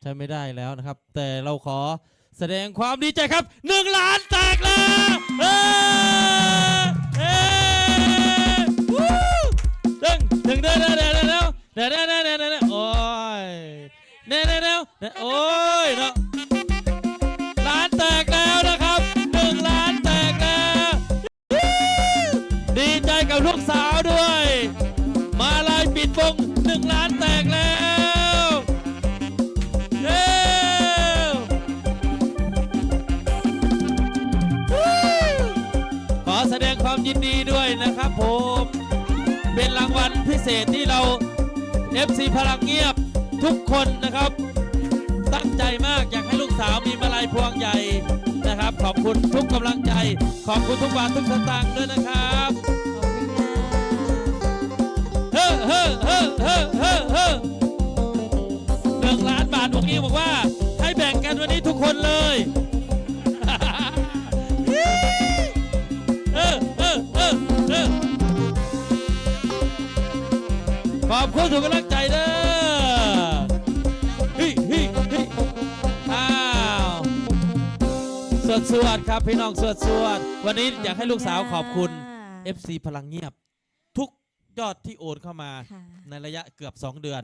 ใช้ไม่ได้แล้วนะครับ แต่เราขอแสดงความดีใจครับหนึ่งล้านแตกแล้วเอ้ยเอ้ยวู้ดึงดึงเด้อเด้อเด้อเด้อเด้อเด้อเด้อเด้อเด้อเด้อเด้อโอ้ยเด้อเด้อเด้อเด้อโอ้ยเนาะล้านแตกแล้วนะครับหนึ่งล้านแตกแล้วดีใจกับลูกสาวด้วย มาลายปิดวงหนึ่งล้านแตกแล้ว แสดงความยินดีด้วยนะครับผม เป็นรางวัลพิเศษที่เรา FC พลังเงียบทุกคนนะครับ ตั้งใจมากอยากให้ลูกสาวมีมาลัยพวงใหญ่นะครับ ขอบคุณทุกกำลังใจ ขอบคุณทุกบาททุกสตางค์ด้วยนะครับเฮ้อเฮ้อเฮ้อเฮ้อเฮ้อเฮ้อหนึ่งล้านบาทวงนี้บอกว่า ให้แบ่งกันวันนี้ทุกคนเลย ขอบคุณทุกกำลังใจเด้อฮิฮิฮิอ้าวสวดสวดครับพี่น้องสวดสวดวันนี้อยากให้ลูกสาวขอบคุณค่ะ FC พลังเงียบ ทุกยอดที่โอนเข้ามาค่ะ ในระยะเกือบ 2 เดือน